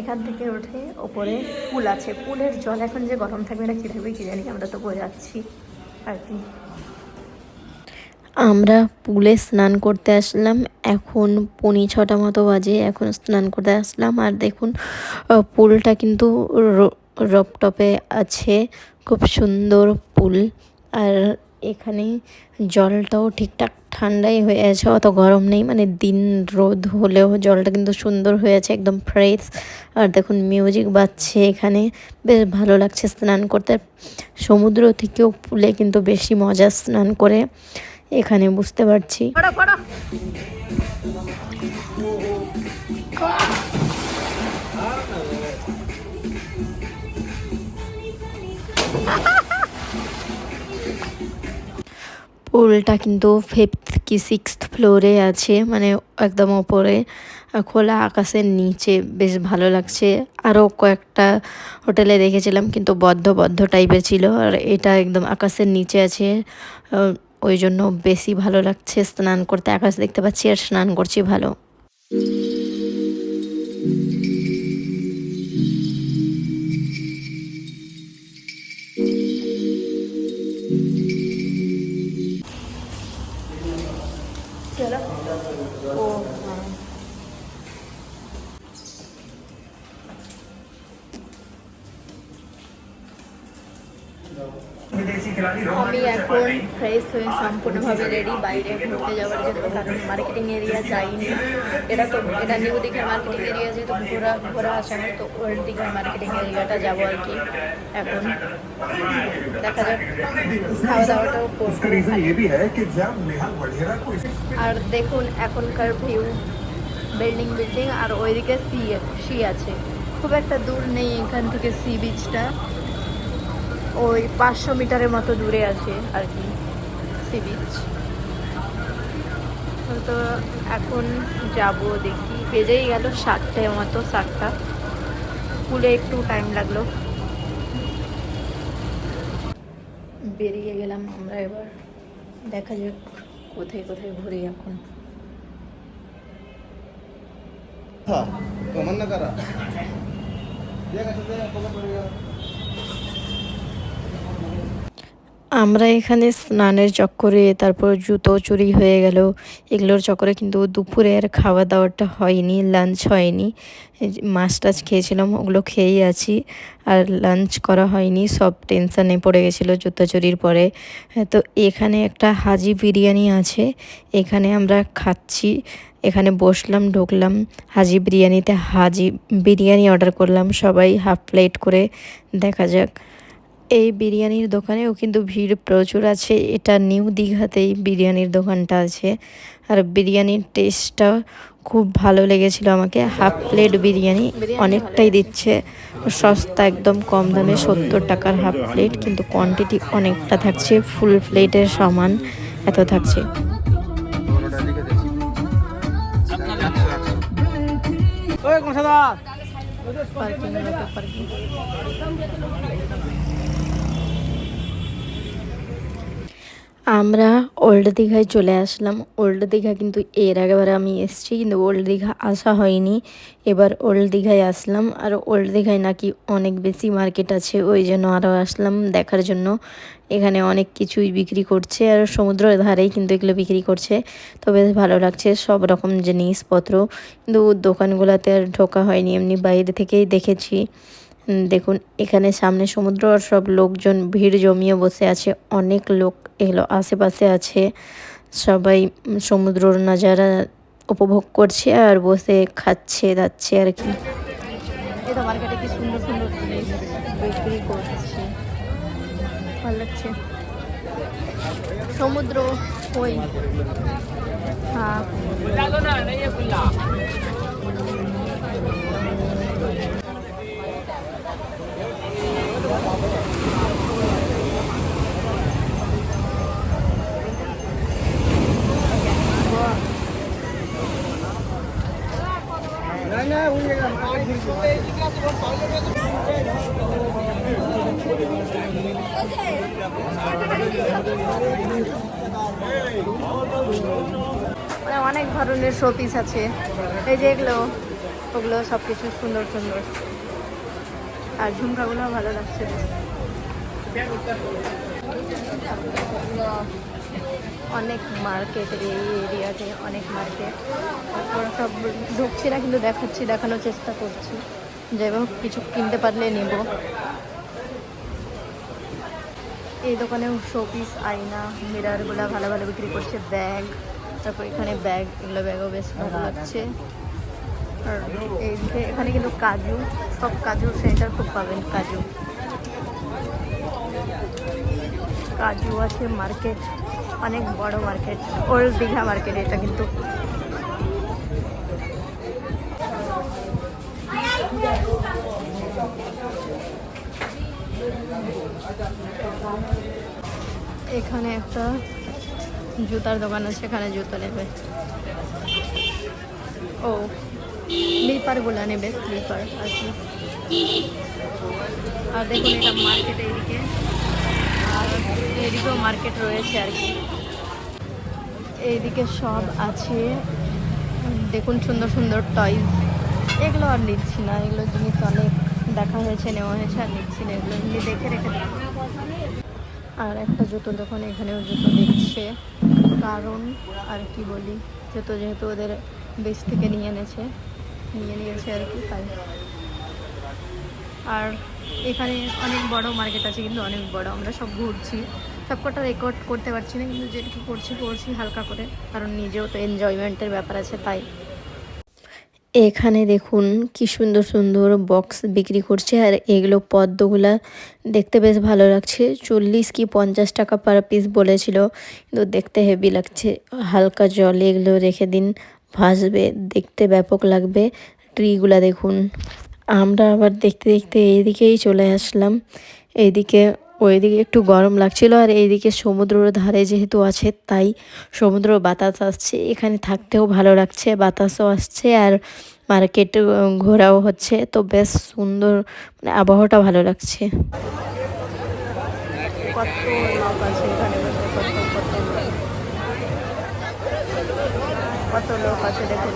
এখান থেকে উঠে ওপরে পুল আছে। পুলের জল এখন যে গরম থাকবে না কী থাকবে, কী জানি, আমরা তো বয়ে যাচ্ছি আর কি। আমরা পুলে স্নান করতে আসলাম। এখন পনি ছটা মতো বাজে, এখন স্নান করতে আসলাম। আর দেখুন পুলটা কিন্তু রপটপে আছে। খুব সুন্দর পুল। আর এখানে জলটাও ঠিকঠাক ঠান্ডাই হয়ে আছে অত গরম নেই মানে দিন রোদ হলেও জলটা কিন্তু সুন্দর হয়ে আছে একদম ফ্রেশ আর দেখুন মিউজিক বাজছে এখানে বেশ ভালো লাগছে স্নান করতে। সমুদ্র থেকেও পুলে কিন্তু বেশি মজা স্নান করে এখানে বুঝতে পারছি। পুলটা কিন্তু ফিফথ কি সিক্সথ ফ্লোরে আছে মানে একদম ওপরে খোলা আকাশের নিচে, বেশ ভালো লাগছে। আরও কয়েকটা হোটেলে দেখেছিলাম, কিন্তু বদ্ধ বদ্ধ টাইপের ছিল, আর এটা একদম আকাশের নিচে আছে। ওই জন্য বেশি ভালো লাগছে, স্নান করতে, আকাশ দেখতে পাচ্ছি আর স্নান করছি ভালো। আমি এখন ফ্রেশ হয়ে সম্পূর্ণভাবে রেডি বাইরে ঘুরতে যাওয়ার জন্য কারণ মার্কেটিং এরিয়া যাইনি। এটা তো এটা নিউ দিঘার মার্কেটিং এরিয়া যেহেতু ঘোরা ঘোরা আসে আমার তো ওল্ড দিঘার মার্কেটিং এরিয়াটা যাব আর কি এখন। দেখা যাক। খাওয়া দাওয়াটাও আর দেখুন এখনকার ভিউ বিল্ডিং বিল্ডিং আর ওইদিকে সি সি আছে। খুব একটা দূর নেই এখান থেকে সি বিচটা ওই পাঁচশো মিটারের মতো দূরে আছে আর কি সি বিচ তো এখন যাব দেখি। বেজেই গেল সাতটায় মতো, সাতটা। স্কুলে একটু টাইম লাগল। বেরিয়ে গেলাম আমরা এবার। দেখা যাক কোথায় কোথায় ঘুরি এখন। হ্যাঁ, তোমার না কারা? আমরা এখানে স্নানের চক্করে, তারপর জুতো চুরি হয়ে গেল। এগুলোর চক্করে কিন্তু দুপুরের খাওয়া দাওয়াটা হয়নি লাঞ্চ হয়নি। মাছ টাছ খেয়েছিলাম, ওগুলো খেয়েই আছি। আর লাঞ্চ করা হয়নি, সব টেনশানে পড়ে গেছিল জুতো চুরির পরে। তো এখানে একটা হাজি বিরিয়ানি আছে, এখানে আমরা খাচ্ছি। এখানে বসলাম, ঢুকলাম, হাজি বিরিয়ানিতে হাজি বিরিয়ানি অর্ডার করলাম। সবাই হাফ প্লেট করে, দেখা যাক। এই বিরিয়ানির দোকানেও কিন্তু ভিড় প্রচুর আছে। এটা নিউ দীঘাতেই বিরিয়ানির দোকানটা আছে। আর বিরিয়ানির টেস্টটা খুব ভালো লেগেছিল আমাকে। হাফ প্লেট বিরিয়ানি অনেকটাই দিচ্ছে। সস্তা একদম কম দামে সত্তর টাকার হাফ প্লেট, কিন্তু কোয়ান্টিটি অনেকটা থাকছে। ফুল প্লেটের সমান এত থাকছে। পার্কিং পার্কিং আমরা ওল্ড দীঘায় চলে আসলাম। ওল্ড দীঘা কিন্তু এর আগেবার আমি এসেছি, কিন্তু ওল্ড দীঘা আসা হয়নি। এবার ওল্ড দীঘায় আসলাম, আর ওল্ড দীঘায় নাকি অনেক বেশি মার্কেট আছে, ওই জন্য আরও আসলাম দেখার জন্য। এখানে অনেক কিছুই বিক্রি করছে, আর সমুদ্রের ধারেই কিন্তু এগুলো বিক্রি করছে। তো বেশ ভালো লাগছে, সব রকম জিনিসপত্র। কিন্তু দোকানগুলোতে আর ঢোকা হয়নি, এমনি বাইরে থেকেই দেখেছি। দেখুন, এখানে সামনে সমুদ্র আর সব লোকজন, ভিড় জমিয়ে বসে আছে। অনেক লোক এগুলো আশেপাশে আছে সবাই সমুদ্রর নাজারা উপভোগ করছে আর বসে খাচ্ছে যাচ্ছে আর কি। সমুদ্র অনেক ধরনের শোপিস আছে। এই যে এগুলো ওগুলো সব কিছু সুন্দর সুন্দর। আর ঝুমকাগুলো ভালো লাগছে অনেক মার্কেট এই এরিয়াতে, অনেক মার্কেট। তারপর সব ঢুকছি না কিন্তু দেখাচ্ছি, দেখানোর চেষ্টা করছি। যাই হোক, কিছু কিনতে পারলে নেব। এই দোকানেও শোপিস আয়না মিরারগুলো ভালো ভালো বিক্রি করছে ব্যাগ তারপর এখানে ব্যাগ এগুলো ব্যাগও বেশ ভালো লাগছে। আর এইদিকে এখানে কিন্তু কাজু, সব কাজু সেন্টার খুব পাবেন, কাজু। কাজু আছে মার্কেট, অনেক বড় মার্কেট, ওল্ড দীঘা মার্কেট, এটা কিন্তু। এখানে একটা জুতার দোকান আছে, এখানে জুতো নেবে। ও স্লিপারগুলো নেবে, স্লিপার আর কি আর দেখুন এটা মার্কেট এইদিকে আর এদিকেও মার্কেট রয়েছে আর কি। এইদিকে সব আছে। দেখুন সুন্দর সুন্দর টয়স এগুলো আর নিচ্ছি না, এগুলো জিনিস অনেক দেখা হয়েছে, নেওয়া হয়েছে, আর নিচ্ছি না, এগুলো এমনি দেখে রেখে আর একটা জুতোর দোকান এখানেও জুতো দেখছে কারণ, আর কি বলি, জুতো যেহেতু ওদের বেশ থেকে নিয়ে এনেছে। নিয়ে নিয়েছে আর কি, তাই। আর এখানে অনেক বড় মার্কেট আছে, কিন্তু অনেক বড়। আমরা সব ঘুরছি। সবকটা রেকর্ড করতে পারছি না, কিন্তু যেটুকু করছি করছি হালকা করে। কারণ নিজেও তো এনজয়মেন্টের ব্যাপার আছে, তাই। এখানে দেখুন কি সুন্দর সুন্দর বক্স বিক্রি করছে, আর এগুলো পদ্মগুলা দেখতে বেশ ভালো লাগছে। চল্লিশ কি পঞ্চাশ টাকা পার পিস বলেছিল, কিন্তু দেখতে হেভি লাগছে। হালকা জলে এগুলো রেখে দিন। ভাসবে, দেখতে ব্যাপক লাগবে। ট্রিগুলা দেখুন। আমরা আবার দেখতে দেখতে এইদিকেই চলে আসলাম। এইদিকে, ওইদিকে একটু গরম লাগছিল আর এইদিকে সমুদ্রের ধারে যেহেতু আছে, তাই সমুদ্র বাতাস আসছে। এখানে থাকতেও ভালো লাগছে, বাতাসও আসছে আর মার্কেট ঘোরাও হচ্ছে। তো বেশ সুন্দর মানে আবহাওয়াটা ভালো লাগছে। কত আছে এখানে? কত কত কত লোক আছে দেখুন।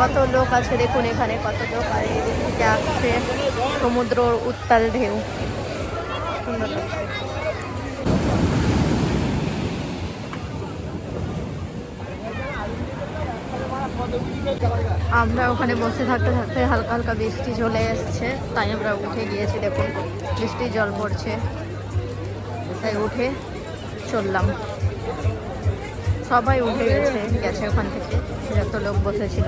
কত লোক আছে দেখুন এখানে, কত লোক আর এদিকে আসছে সমুদ্র উত্তাল ঢেউ। সুন্দর আমরা ওখানে বসে থাকতে থাকতে হালকা হালকা বৃষ্টি চলে এসছে, তাই আমরা উঠে গিয়েছি দেখুন। বৃষ্টি জল পড়ছে, তাই উঠে চললাম। সবাই উঠে গেছে গেছে ওখান থেকে। যত লোক বসেছিল।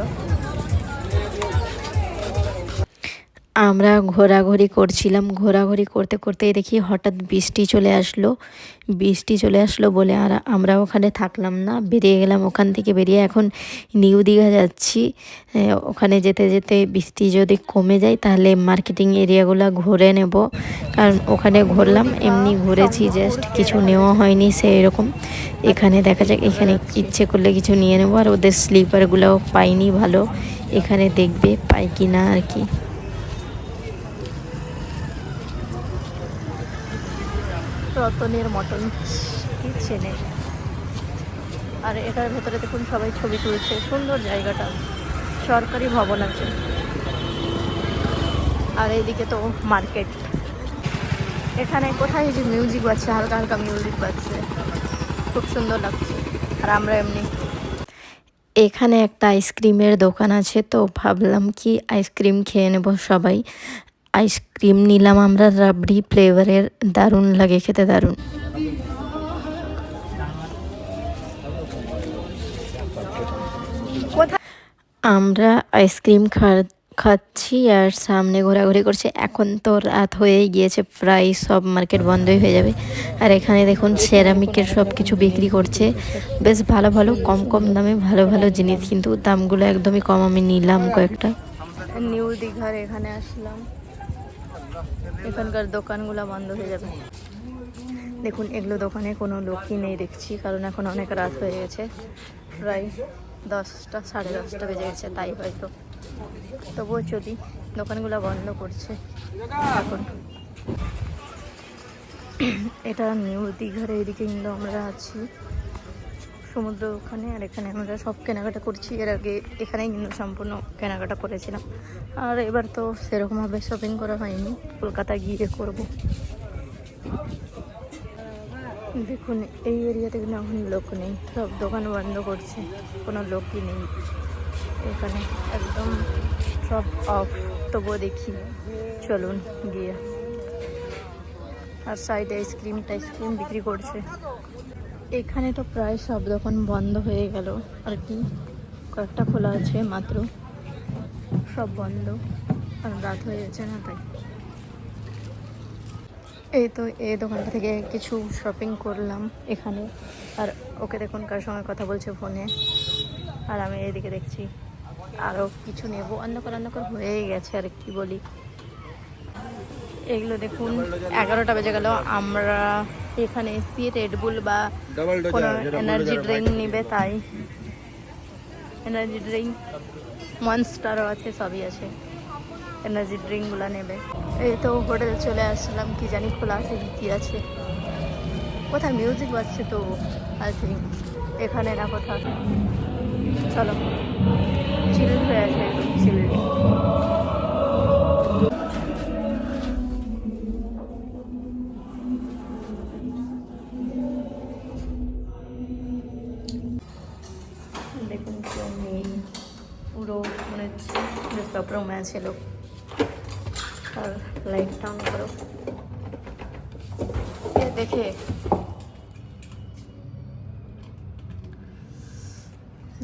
আমরা ঘোরাঘুরি করছিলাম। ঘোরাঘুরি করতে করতেই দেখি হঠাৎ বৃষ্টি চলে আসলো। বৃষ্টি চলে আসলো বলে আর আমরা ওখানে থাকলাম না। বেরিয়ে গেলাম ওখান থেকে বেরিয়ে এখন নিউ দীঘা যাচ্ছি। ওখানে যেতে যেতে বৃষ্টি যদি কমে যায় তাহলে মার্কেটিং এরিয়াগুলো ঘুরে নেব। কারণ ওখানে ঘুরলাম, এমনি ঘুরেছি জাস্ট কিছু নেওয়া হয়নি সেই রকম এখানে দেখা যাক, এখানে ইচ্ছে করলে কিছু নিয়ে নেব আর ওদের স্লিপারগুলোও পাইনি ভালো। এখানে দেখবে পাই কি না আর কি। রতনের মটন কি চেনে? আর এটার ভেতরে দেখুন সবাই ছবি তুলছে। সুন্দর জায়গাটা। সরকারি ভবন আছে। আর এইদিকে তো মার্কেট। এখানে কোথায় যে মিউজিক বাজছে, হালকা হালকা মিউজিক বাজছে। খুব সুন্দর লাগছে। আর আমরা এমনি এখানে একটা আইসক্রিমের দোকান আছে, তো ভাবলাম কি আইসক্রিম খেয়ে নেব সবাই। আইসক্রিম নিলাম আমরা, রাবড়ি ফ্লেভারের, দারুণ লাগে খেতে দারুণ। আমরা আইসক্রিম খা খাচ্ছি আর সামনে ঘোরাঘুরি করছি। এখন তো রাত হয়েই গিয়েছে, প্রায় সব মার্কেট বন্ধই হয়ে যাবে। আর এখানে দেখুন সেরামিকের সব কিছু বিক্রি করছে। বেশ ভালো ভালো, কম কম দামে ভালো ভালো জিনিস, কিন্তু দামগুলো একদমই কম। আমি নিলাম কয়েকটা। নিউ দীঘার এখানে আসলাম। এখানকার দোকানগুলো বন্ধ হয়ে যাবে। দেখুন, এগুলো দোকানে কোনো লোকই নেই দেখছি, কারণ এখন অনেক রাত হয়ে গেছে। প্রায় দশটা, সাড়ে দশটা বেজে গেছে, তাই হয়তো। তবুও চলি দোকানগুলো বন্ধ করছে, এখন। এটা নিউ দীঘার এইদিকে কিন্তু আমরা আছি। সমুদ্র ওখানে আর এখানে আমরা সব কেনাকাটা করছি। এর আগে এখানেই কিন্তু সম্পূর্ণ কেনাকাটা করেছিলাম। আর এবার তো সেরকমভাবে শপিং করা হয়নি। কলকাতা গিয়ে করব। দেখুন, এই এরিয়াতে কিন্তু এখন লোক নেই। সব দোকান বন্ধ করছে। কোনো লোকই নেই। এখানে একদম সব অফ তবুও দেখি। চলুন গিয়ে। আর সাইডে আইসক্রিম টাইসক্রিম বিক্রি করছে। এখানে তো প্রায় সব দোকান বন্ধ হয়ে গেল। আর কি? কয়েকটা খোলা আছে মাত্র। সব বন্ধ। আর রাত হয়ে যাচ্ছে না তাই। এই তো এই দোকানটা থেকে কিছু শপিং করলাম এখানে। আর ওকে দেখুন কার সঙ্গে কথা বলছে ফোনে। আর আমি এদিকে দেখছি আরও কিছু নেব অন্ধকার অন্ধকার হয়ে গেছে, আর কি বলি। এগুলো দেখুন, এগারোটা বেজে গেল। আমরা এখানে এসি রেডবুল বা কোনো এনার্জি ড্রিঙ্ক নিবে তাই। এনার্জি ড্রিঙ্ক মনস্টারও আছে সবই আছে। এনার্জি ড্রিঙ্কগুলো নেবে। এই তো হোটেল চলে আসলাম কি জানি খোলা আছে কি আছে। কোথায় মিউজিক বাজছে তো আই থিঙ্ক এখানে না কোথাও। চলো চিল হয়ে আছে চিল মানে সব রুমে আছে আর লাইটটা অন করো। দেখে।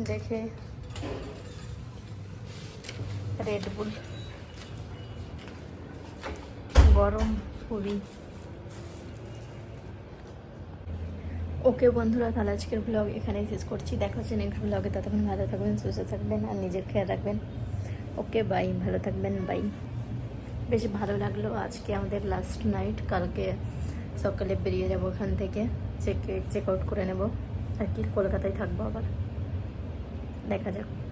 দেখে। রেডবুল গরম পুরি। ওকে বন্ধুরা, তাহলে আজকের ব্লগ এখানেই শেষ করছি। দেখা হচ্ছে নেক্সট ব্লগে ততক্ষণ ভালো থাকবেন, সুস্থ থাকবেন আর নিজের খেয়াল রাখবেন। ওকে বাই ভালো থাকবেন বাই বেশ ভালো লাগল আজকে আমাদের লাস্ট নাইট কালকে সকালে বেরিয়ে যাব ওখান থেকে। চেক চেক আউট করে নেব। আর কি, কলকাতায় থাকব আবার। দেখা যাক।